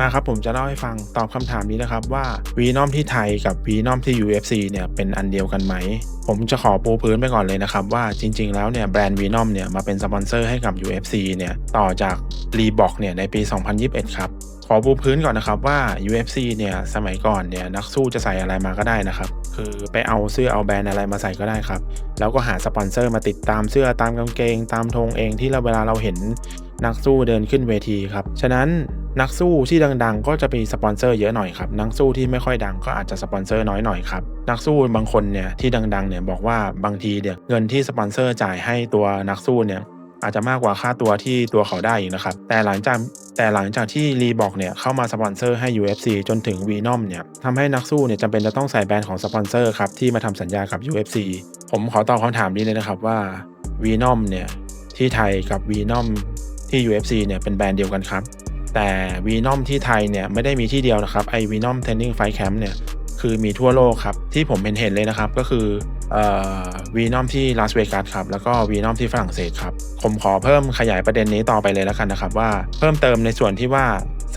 มาครับผมจะเล่าให้ฟังตอบคำถามนี้นะครับว่าวีนอมที่ไทยกับวีนอมที่ UFC เนี่ยเป็นอันเดียวกันไหม ผมจะขอปูพื้นไปก่อนเลยนะครับว่าจริงๆแล้วเนี่ยแบรนด์วีนอมเนี่ยมาเป็นสปอนเซอร์ให้กับ UFC เนี่ยต่อจาก Reebok เนี่ยในปี 2021 ครับ ขอปูพื้นก่อนนะครับว่า UFC เนี่ยสมัยก่อนเนี่ยนักสู้จะใส่อะไรมาก็ได้นะครับคือไปเอาเสื้อเอาแบรนด์อะไรมาใส่ก็ได้ครับ แล้วก็หาสปอนเซอร์มาติดตามเสื้อตามกางเกง ตามธงเองที่เราเวลาเราเห็นนักสู้เดินขึ้นเวทีครับฉะนั้น นักสู้ที่ดังๆ ก็จะมีสปอนเซอร์เยอะหน่อยครับ นักสู้ที่ไม่ค่อยดังก็อาจจะสปอนเซอร์น้อยหน่อยครับ นักสู้บางคนเนี่ยที่ดังๆ เนี่ยบอกว่าบางทีเนี่ยเงินที่สปอนเซอร์จ่ายให้ตัวนักสู้เนี่ยอาจจะมากกว่าค่าตัวที่ตัวเขาได้อีกนะครับ แต่หลังจากแต่หลังจากที่รีบอกเนี่ยเข้ามาสปอนเซอร์ให้ UFC จนถึง v ีนอมเนี่ยทำให้นักสู้เนี่ยจำเป็นจะต้องใส่แบรนด์ของสปอนเซอร์ครับที่มาทำสัญญากับ UFC ผมขอตอบคำถามนี้เลยนะครับว่า v ีนอมเนี่ยที่ไทยกับ v ีนอมที่ UFC เนี่ยเป็นแบรนด์เดียวกันครับ แต่วีนอมที่ไทยเนี่ยไม่ได้มีที่เดียวนะครับไอวีนอมเทนนิ่งไฟแคมป์เนี่ยคือมีทั่วโลกครับ ที่ผมเห็นเห็นเลยนะครับ ก็คือวีนอมที่ลาสเวกัสครับ แล้วก็วีนอมที่ฝรั่งเศสครับ ผมขอเพิ่มขยายประเด็นนี้ต่อไปเลยแล้วกันนะครับ ว่าเพิ่มเติมในส่วนที่ว่า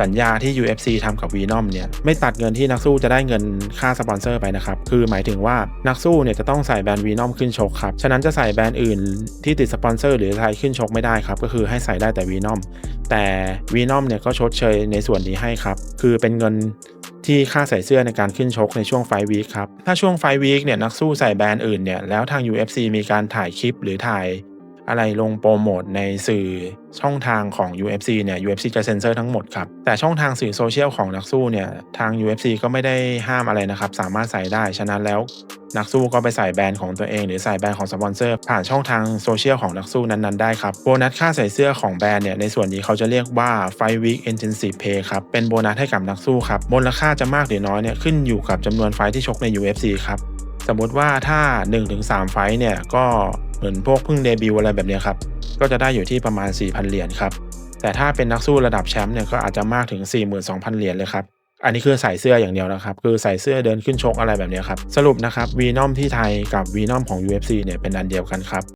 สัญญาที่ UFC ทำกับ v ีนอมเนี่ยไม่ตัดเงินที่นักสู้จะได้เงินค่าสปอนเซอร์ไปนะครับคือหมายถึงว่านักสู้เนี่ยจะต้องใส่แบรนด์ v ีนอมขึ้นชกครับฉะนั้นจะใส่แบรนด์อื่นที่ติดสปอนเซอร์หรือไทยขึ้นชกไม่ได้ครับก็คือให้ใส่ได้แต่ v ีนอมแต่ v ีนอมเนี่ยก็ชดเชยในส่วนนี้ให้ครับคือเป็นเงินที่ค่าใส่เสื้อในการขึ้นชกในช่วงไฟวีคครับ ถ้าช่วงไฟวีคเนี่ยนักสู้ใส่แบรนด์อื่นเนี่ยแล้วทาง UFC มีการถ่ายคลิปหรือถ่าย อะไรลงโปรโมทในสื่อช่องทางของ UFC เนี่ย UFC จะเซ็นเซอร์ทั้งหมดครับ แต่ช่องทางสื่อโซเชียลของนักสู้เนี่ย ทาง UFC ก็ไม่ได้ห้ามอะไรนะครับ สามารถใส่ได้ ฉะนั้นแล้วนักสู้ก็ไปใส่แบรนด์ของตัวเอง หรือใส่แบรนด์ของสปอนเซอร์ ผ่านช่องทางโซเชียลของนักสู้นั้นๆได้ครับ โบนัสค่าใส่เสื้อของแบรนด์เนี่ย ในส่วนนี้เขาจะเรียกว่า Fight Week Intensive Pay ครับ เป็นโบนัสให้กับนักสู้ครับ มูลค่าจะมากหรือน้อยเนี่ยขึ้นอยู่กับจำนวนไฟที่ชกใน UFC ครับ สมมติว่าถ้า 1-3 ไฟท์เนี่ยก็ มือนพวกเพิ่งเดบิวต์อะไรแบบนี้ครับ ก็จะได้อยู่ที่ประมาณ 4,000 เหรียญครับ แต่ถ้าเป็นนักสู้ระดับแชมป์เนี่ยก็อาจจะมากถึง 42,000 เหรียญเลยครับ อันนี้คือใส่เสื้ออย่างเดียวนะครับ คือใส่เสื้อเดินขึ้นชกอะไรแบบนี้ครับ สรุปนะครับวีนอมที่ไทยกับวีนอมของ UFC เนี่ยเป็นอันเดียวกันครับ